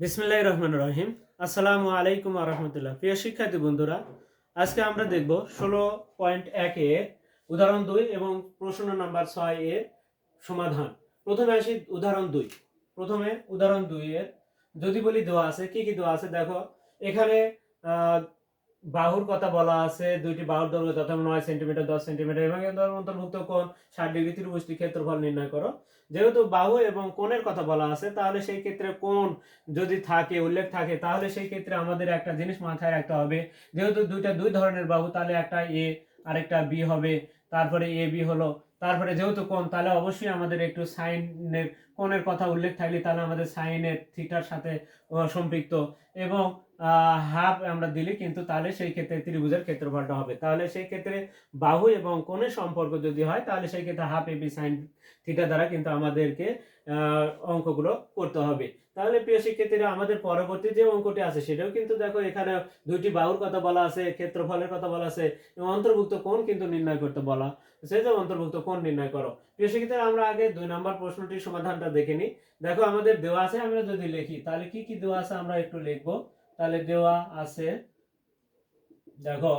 বিসমিল্লাহ রহমান রহিম। আসসালামু আলাইকুম আরহামতুল্লাহ প্রিয় শিক্ষার্থী বন্ধুরা, আজকে আমরা দেখব ষোলো পয়েন্ট এক এর উদাহরণ দুই এবং প্রশ্ন নাম্বার ছয় এর সমাধান। প্রথমে আসি উদাহরণ দুই। প্রথমে উদাহরণ দুই এর যদি বলি দোয়া আছে, কি কি দোয়া আছে? দেখো, এখানে বাহুর কথা বলা আছে, দুইটি বাহুর দৈর্ঘ্য তথা নয় সেন্টিমিটার, দশ সেন্টিমিটার এবং এর অন্তর্ভুক্ত কোণ ষাট ডিগ্রি ত্রিভুজটি ক্ষেত্রফল নির্ণয় করো। যেহেতু বাহু এবং কোণের কথা বলা আছে, তাহলে সেই ক্ষেত্রে কোণ যদি থাকে, উল্লেখ থাকে, তাহলে সেই ক্ষেত্রে আমাদের একটা জিনিস মাথায় রাখতে হবে। যেহেতু দুইটা দুই ধরনের বাহু, তাহলে একটা এ আরেকটা বি হবে, তারপরে এ বি হলো। তারপরে যেহেতু কোণ, তাহলে অবশ্যই আমাদের একটু সাইনের কোণের কথা উল্লেখ থাকলে তাহলে আমাদের সাইনের থিটার সাথে সম্পৃক্ত। এবং হাফ আমরা দিলে, কিন্তু তাহলে সেই ক্ষেত্রে ত্রিভুজের ক্ষেত্রফলটা হবে। তাহলে সেই ক্ষেত্রে বাহু এবং কোণের সম্পর্ক যদি হয়, তাহলে সেই ক্ষেত্রে হাফ এবি সাইন থিটা দ্বারা কিন্তু আমাদেরকে অঙ্কগুলো করতে হবে। তাহলে প্রিয় শিক্ষার্থীরা, আমাদের পরবর্তী যে অঙ্কটি আছে, সেটাও কিন্তু দেখো, এখানে দুইটি বাহুর কথা বলা আছে, ক্ষেত্রফলের কথা বলা আছে, এবং অন্তর্ভুক্ত কোণ কিন্তু নির্ণয় করতে বলা সে যে অন্তর্ভুক্ত কোণ নির্ণয় করো। প্রিয় শিক্ষার্থীরা, আমরা আগে দুই নম্বর প্রশ্নটির সমাধানটা দেখে নিই। দেখো, আমাদের দেওয়া আছে, আমরা যদি লিখি, তাহলে কি কি দেওয়া আছে, আমরা একটু লিখব। তাহলে দেওয়া আছে, দেখো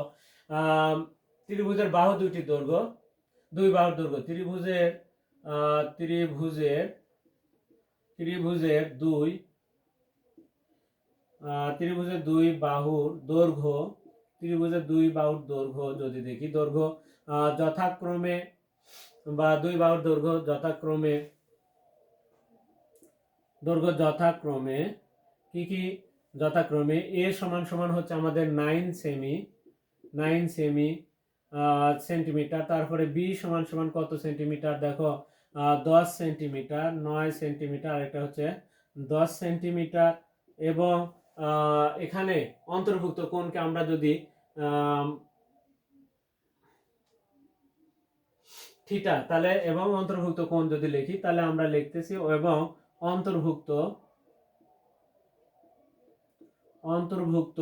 ত্রিভুজের বাহু দুইটি দৈর্ঘ্য, দুই বাহুর দৈর্ঘ্য, ত্রিভুজের ত্রিভুজের ত্রিভুজের দুই ত্রিভুজের দুই বাহুর দৈর্ঘ্য, ত্রিভুজের দুই বাহুর দৈর্ঘ্য যদি দেখি, দৈর্ঘ্য যথাক্রমে বা দুই বাহুর দৈর্ঘ্য যথাক্রমে দৈর্ঘ্য যথাক্রমে কি কি যথাক্রমে এ সমান সমান হচ্ছে আমাদের nine semi nine semi centimetre তারপরে বি সমান সমান কত সেন্টিমিটার দেখো দশ সেন্টিমিটার নয় সেন্টিমিটার এটা হচ্ছে দশ সেন্টিমিটার এবং এখানে অন্তর্ভুক্ত কোণকে আমরা যদি থিটা তাহলে এবং অন্তর্ভুক্ত কোণ যদি লিখি, তাহলে আমরা লিখতেছি এবং অন্তর্ভুক্ত অন্তর্ভুক্ত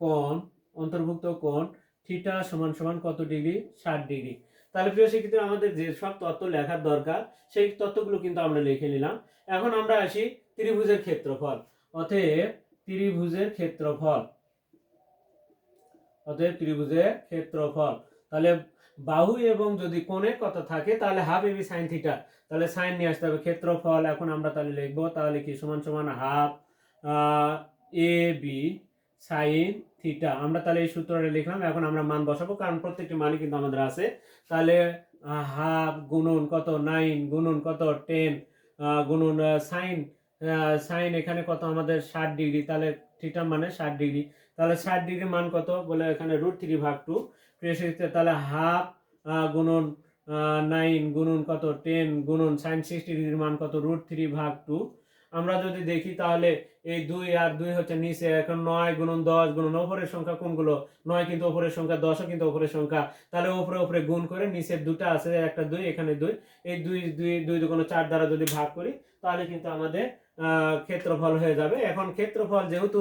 কোণ অন্তর্ভুক্ত কোণ, থিটা সমান সমান কত ডিগ্রি? ষাট ডিগ্রি। তাহলে প্রিয় শিক্ষিত আমাদের যে সব তথ্য লেখার দরকার, সেই তথ্যগুলো কিন্তু আমরা লিখে নিলাম। এখন আমরা আসি ত্রিভুজের ক্ষেত্রফল। অতএব ত্রিভুজের ক্ষেত্রফল, অতএব ত্রিভুজের ক্ষেত্রফল। তাহলে বাহু এবং যদি কোণের কথা থাকে, তাহলে হাফ এবি সাইন থিটা তাহলে সাইন নিয়ে আসতে হবে ক্ষেত্রফল। এখন আমরা তাহলে লিখব, তাহলে কি সমান সমান half A B sine theta আমরা তাহলে এই সূত্রটা লিখলাম, এখন আমরা মান বসাবো, কারণ প্রত্যেকটি মানই কিন্তু আমাদের আছে। তাহলে হাফ গুণন কত? নাইন গুণন কত? টেন গুণন সাইন সাইন এখানে কত? আমাদের ষাট ডিগ্রি তাহলে থিটা মানে ষাট ডিগ্রি তাহলে ষাট ডিগ্রি মান কত? বলে এখানে রুট থ্রি ভাগ টু শিক্ষিত তাহলে হাফ গুণন নাইন গুণন কত? টেন গুণন সাইন সিক্সটি ডিগ্রির মান কত? রুট থ্রি ভাগ টু আমরা যদি দেখি তাহলে এই দুই আর দুই হচ্ছে নিচে এখন নয় গুণন দশ গুণন ওপরের সংখ্যা কোনগুলো? নয় কিন্তু ওপরের সংখ্যা দশও কিন্তু ওপরের সংখ্যা। তাহলে ওপরে ওপরে গুণ করে নিচের দুটো আছে, একটা দুই, এখানে দুই। এই দুই দুই দুই দুগুণ চার দ্বারা যদি ভাগ করি, তাহলে কিন্তু আমাদের ক্ষেত্রফল হয়ে যাবে। এখন ক্ষেত্রফল যেহেতু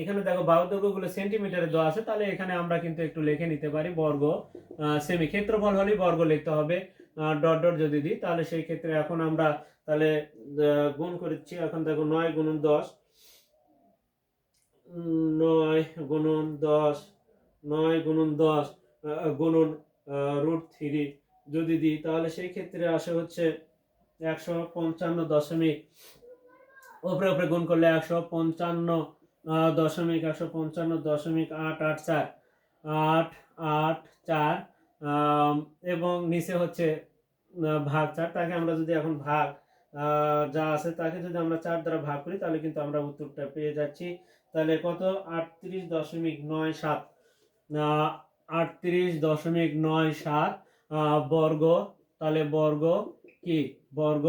এখানে দেখো বাহুদৈর্ঘ্যগুলো সেন্টিমিটারে দেওয়া আছে, তাহলে এখানে আমরা কিন্তু একটু লিখে নিতে পারি বর্গ সেমি ক্ষেত্রফল হলেই বর্গ লিখতে হবে ডট ডট যদি দিই, তাহলে সেই ক্ষেত্রে এখন আমরা তাহলে গুণ করেছি, এখন দেখো নয় গুণন দশ। নয় গুণন দশ, নয় গুণন দশ গুণন রুট থ্রি যদি দিই, তাহলে সেই ক্ষেত্রে আসে হচ্ছে একশো পঞ্চান্ন দশমিক। ওপরে ওপরে গুণ করলে একশো পঞ্চান্ন দশমিক, একশো পঞ্চান্ন দশমিক আট আট চার, আট আট চার এবং নিচে হচ্ছে ভাগ চার। তাকে আমরা যদি এখন ভাগ যা আছে তাকে যদি আমরা চার দ্বারা ভাগ করি, তাহলে কিন্তু আমরা উত্তরটা পেয়ে যাচ্ছি। তাহলে কত? আটত্রিশ দশমিক নয় সাত। আটত্রিশ দশমিক নয় সাত বর্গ। তাহলে বর্গ কি? বর্গ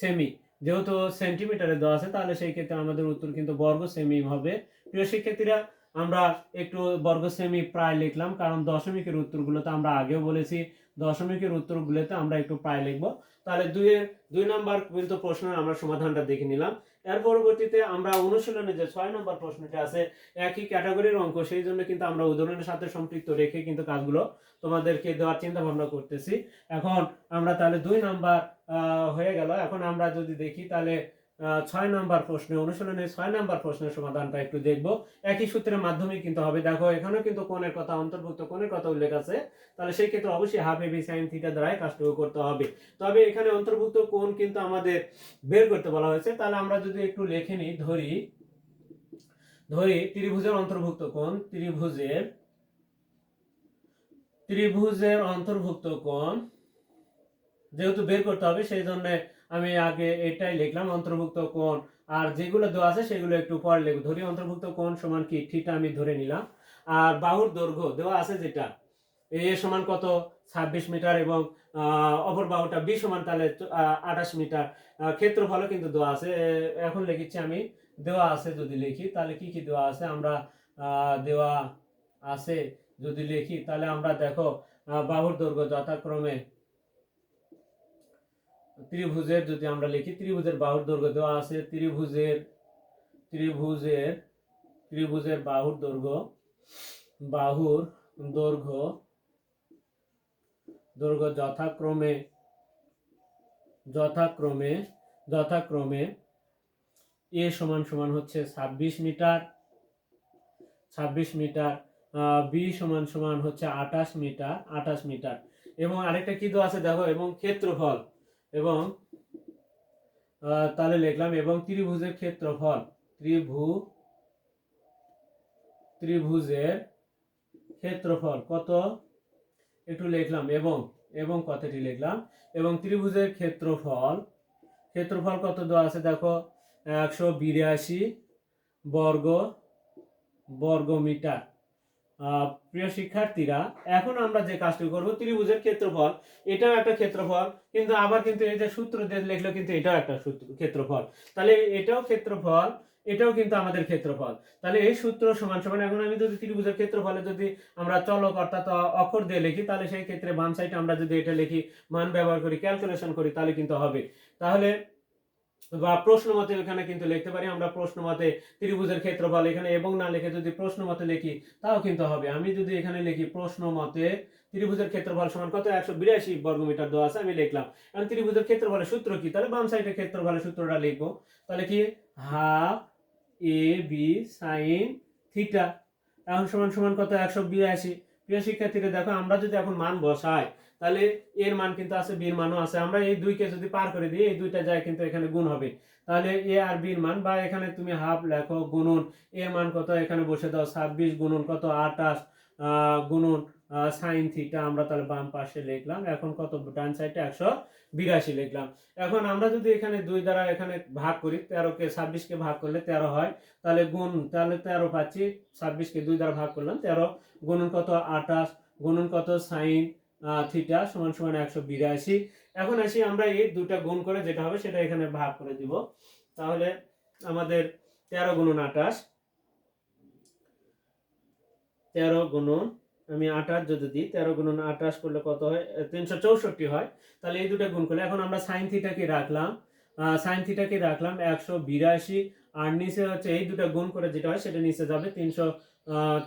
সেমি। যেহেতু সেন্টিমিটারে দেওয়া আছে, তাহলে সেই ক্ষেত্রে আমাদের উত্তর কিন্তু বর্গ সেমি হবে। প্রিয় শিক্ষার্থীরা, আমরা একটু বর্গ সেমি প্রায় লিখলাম, কারণ দশমিকের উত্তরগুলোতে আমরা আগেও বলেছি। দশমিকের উত্তরগুলোতে আমরা একটু প্রায় লিখব। তাহলে দুইয়ের দুই নম্বর কিন্তু প্রশ্নের আমরা সমাধানটা দেখে নিলাম। এর পরবর্তীতে আমরা অনুশীলনে যে ছয় নম্বর প্রশ্নটা আছে, একই ক্যাটাগরির অঙ্ক, সেই জন্য কিন্তু আমরা উদাহরণের সাথে সম্পৃক্ত রেখে কিন্তু কাজগুলো তোমাদেরকে দেওয়ার চিন্তা ভাবনা করতেছি। এখন আমরা তাহলে দুই নাম্বার হয়ে গেল। এখন আমরা যদি দেখি, তাহলে ছয় নাম্বার প্রশ্নে অনুশীলনের ছয় নাম্বার প্রশ্নের সমাধানটা একটু দেখব। একই সূত্রের মাধ্যমে কিন্তু হবে। দেখো, এখানেও কিন্তু কোণের কথা অন্তর্ভুক্ত, কোণের কথা উল্লেখ আছে। তাহলে সেই ক্ষেত্রে অবশ্যই হাফ এবি সাইন থিটা দ্বারাই কাজটুকু করতে হবে। তবে এখানে অন্তর্ভুক্ত কোণ কিন্তু আমাদের বের করতে বলা হয়েছে। তাহলে আমরা যদি একটু লিখে নিই, ধরি ধরি ত্রিভুজের অন্তর্ভুক্ত কোণ, ত্রিভুজের ত্রিভুজের অন্তর্ভুক্ত কোণ, যেহেতু বের করতে হবে, সেই জন্য আমি আগে এটাই লিখলাম, অন্তর্ভুক্ত কোণ। আর যেগুলো দেওয়া আছে সেগুলো একটু পরে লিখব। ধরি অন্তর্ভুক্ত কোণ সমান কি? থিটা আমি ধরে নিলাম। আর বাহুর দৈর্ঘ্য দেওয়া আছে যেটা, এ সমান কত? ছাব্বিশ মিটার এবং অপর বাহুটা বি সমান তাহলে আঠাশ মিটার। ক্ষেত্রফলও কিন্তু দেওয়া আছে। এখন লিখেছি আমি, দেওয়া আছে যদি লিখি, তাহলে কি কি দেওয়া আছে? আমরা দেওয়া আছে যদি লিখি, তাহলে আমরা দেখো বাহুর দৈর্ঘ্য যথাক্রমে ত্রিভুজের যদি আমরা লিখি, ত্রিভুজের বাহুর দৈর্ঘ্য দেওয়া আছে, ত্রিভুজের ত্রিভুজের ত্রিভুজের বাহুর দৈর্ঘ্য বাহুর দৈর্ঘ্য দৈর্ঘ্য যথাক্রমে যথাক্রমে যথাক্রমে, এ সমান সমান হচ্ছে ছাব্বিশ মিটার ছাব্বিশ মিটার বি সমান সমান হচ্ছে আঠাশ মিটার আঠাশ মিটার। এবং আরেকটা কি দেওয়া আছে দেখো, এবং ক্ষেত্রফল। এবং তাহলে লিখলাম এবং ত্রিভুজের ক্ষেত্রফল ত্রিভু ত্রিভুজের ক্ষেত্রফল কত? একটু লিখলাম এবং এবং কথাটি লিখলাম এবং ত্রিভুজের ক্ষেত্রফল ক্ষেত্রফল কত দেওয়া আছে দেখো? একশো বিরাশি বর্গ বর্গ মিটার আহ, প্রিয় শিক্ষার্থীরা, এখন আমরা যে কাজটি করব, ত্রিভুজের ক্ষেত্রফল, এটাও একটা ক্ষেত্রফল, কিন্তু আবার কিন্তু এই যে সূত্র দিয়ে লিখলো কিন্তু এটাও একটা ক্ষেত্রফল। তাহলে এটাও ক্ষেত্রফল, এটাও কিন্তু আমাদের ক্ষেত্রফল। তাহলে এই সূত্র সমান সমান, এখন আমি যদি ত্রিভুজের ক্ষেত্রফলে যদি আমরা চলক অর্থাৎ অক্ষর দিয়ে লিখি, তাহলে সেই ক্ষেত্রে বাম সাইডে আমরা যদি এটা লিখি, মান ব্যবহার করি ক্যালকুলেশন করি, তাহলে কিন্তু হবে। তাহলে বা প্রশ্ন মতে এখানে কিন্তু লিখতে পারি, আমরা প্রশ্ন মতে ত্রিভুজের ক্ষেত্রফল এখানে এবং না লিখে যদি প্রশ্ন মতে লিখি, তাও কিন্তু হবে। আমি যদি এখানে লিখি প্রশ্ন মতে ত্রিভুজের ক্ষেত্রফল সমান কত? একশো বিরাশি বর্গমিটার দেওয়া আছে, আমি লিখলাম। এখন ত্রিভুজের ক্ষেত্রফলের সূত্র কি? তাহলে বাম সাইডের ক্ষেত্রফলের সূত্রটা লিখব। তাহলে কি? Half A B sine theta. এখন সমান সমান কত? একশো বিরাশি। প্রিয় শিক্ষার্থীরা দেখো, আমরা যদি এখন মান বসাই তাহলে এর মান কিন্তু আছে বির মানও আছে। আমরা এই দুইকে যদি পার করে দিই, এই দুইটা যায় কিন্তু এখানে গুণ হবে। তাহলে এ আর বির মান, বা এখানে তুমি হাফ লেখো গুণন, এর মান কত? এখানে বসে দাও ছাব্বিশ গুণন কত? আটাশ গুণন সাইন থিটা আমরা তাহলে বাম পাশে লিখলাম। এখন কত? ডান সাইডে একশো বিরাশি লিখলাম। এখন আমরা যদি এখানে দুই দ্বারা এখানে ভাগ করি, তেরোকে, ছাব্বিশকে ভাগ করলে তেরো হয়। তাহলে গুণ, তাহলে তেরো পাচ্ছি, ছাব্বিশকে দুই দ্বারা ভাগ করলাম, তেরো গুণন কত? আটাশ গুণন কত? সাইন থিটা সমান সমান একশো বিরাশি। এখন আসি আমরা এই দুটা গুণ করে যেটা হবে সেটা এখানে ভাগ করে দিব। তাহলে আমাদের তেরো গুণন আটাশ তেরো গুণন, আমি আঠাশ যদি দিই, তেরো গুণন আঠাশ করলে কত হয়? তিনশো চৌষট্টি হয়। তাহলে এই দুটো গুণ করলে, এখন আমরা সাইন থিটাকে রাখলাম? সাইন থিটাকে রাখলাম? একশো বিরাশি। আর নিচে হচ্ছে এই দুটো গুণ করে যেটা হয়, সেটা নিচে যাবে তিনশো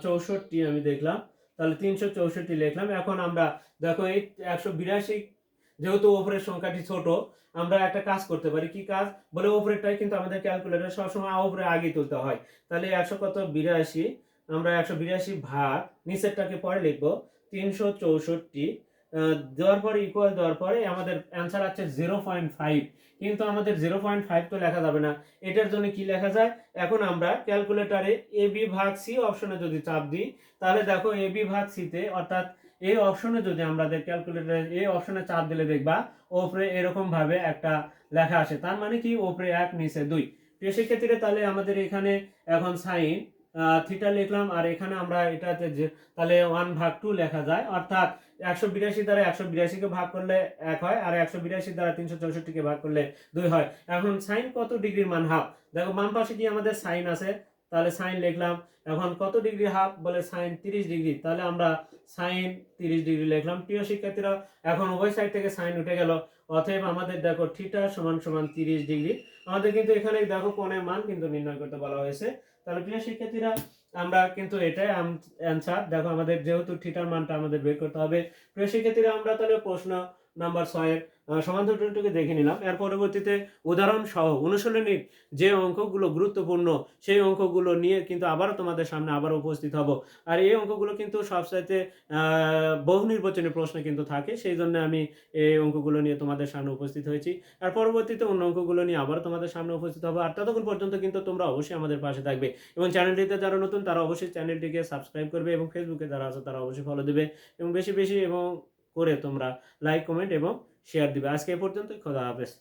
চৌষট্টি আমি দেখলাম। তাহলে তিনশো চৌষট্টি লিখলাম। এখন আমরা দেখো এই একশো বিরাশি যেহেতু ওপরের সংখ্যাটি ছোট, আমরা একটা কাজ করতে পারি। কি কাজ? বলে ওপরেরটাই কিন্তু আমাদের ক্যালকুলেটর সবসময় ওপরে আগে তুলতে হয়। তাহলে একশো কত? বিরাশি। আমরা একশো বিরাশি ভাগ, নিচেরটাকে পরে লিখব, তিনশো চৌষট্টি দেওয়ার পরে ইকুয়াল দেওয়ার পরে আমাদের অ্যান্সার আছে জিরো পয়েন্ট ফাইভ কিন্তু আমাদের জিরো পয়েন্ট ফাইভ তো লেখা যাবে না। এটার জন্য কি লেখা যায়? এখন আমরা ক্যালকুলেটারে এ বি ভাগ সি অপশনে যদি চাপ দিই, তাহলে দেখো এ বি ভাগ সিতে অর্থাৎ এই অপশনে যদি আমাদের ক্যালকুলেটারে এই অপশনে চাপ দিলে দেখবা ওপরে এরকম ভাবে একটা লেখা আসে। তার মানে কি? ওপরে এক, নিচে দুই। প্রিয় শিক্ষার্থীরা তাহলে আমাদের এখানে এখন সাইন থিটা লিখলাম, আর এখানে আমরা এটাতে যে, তাহলে ওয়ান ভাগ টু লেখা যায়, অর্থাৎ একশো বিরাশি দ্বারা একশো বিরাশিকে ভাগ করলে এক হয়, আর একশো বিরাশি দ্বারা তিনশো চৌষট্টিকে ভাগ করলে দুই হয়। এখন সাইন কত ডিগ্রির মান হাফ দেখো, বাম পাশে কি আমাদের সাইন আছে? তাহলে সাইন লিখলাম, এখন কত ডিগ্রি হাফ বলে সাইন তিরিশ ডিগ্রি, তাহলে আমরা সাইন তিরিশ ডিগ্রি লিখলাম। প্রিয় শিক্ষার্থীরা, এখন উভয় সাইড থেকে সাইন উঠে গেল, অতএব আমাদের দেখো থিটা সমান সমান তিরিশ ডিগ্রি। আমাদের কিন্তু এখানে দেখো কোণের মান কিন্তু নির্ণয় করতে বলা হয়েছে। তাহলে প্রিয় শিক্ষার্থীরা, আমরা কিন্তু এটাই অ্যান্সার দেখো আমাদের যেহেতু থিটার মানটা আমাদের বের করতে হবে। প্রিয় শিক্ষার্থীরা, আমরা তাহলে প্রশ্ন নাম্বার ছয়ের সমাধানটুকু দেখে নিলাম। এর পরবর্তীতে উদাহরণ সহ অনুশীলনীর যে অঙ্কগুলো গুরুত্বপূর্ণ, সেই অঙ্কগুলো নিয়ে কিন্তু আবারও তোমাদের সামনে আবার উপস্থিত হব। আর এই অঙ্কগুলো কিন্তু সবসাইতে বহু নির্বাচনী প্রশ্ন কিন্তু থাকে, সেই জন্য আমি এই অঙ্কগুলো নিয়ে তোমাদের সামনে উপস্থিত হয়েছি। আর পরবর্তীতে অন্য অঙ্কগুলো নিয়ে আবার তোমাদের সামনে উপস্থিত হব। আর ততক্ষণ পর্যন্ত কিন্তু তোমরা অবশ্যই আমাদের পাশে থাকবে। এবং চ্যানেলটিতে যারা নতুন, তারা অবশ্যই চ্যানেলটিকে সাবস্ক্রাইব করবে এবং ফেসবুকে যারা আছে, তারা অবশ্যই ফলো দেবে। এবং বেশি বেশি এবং করে তোমরা লাইক কমেন্ট এবং শেয়ার দিবে। আজকে এ পর্যন্তই খোদা হাফেজ।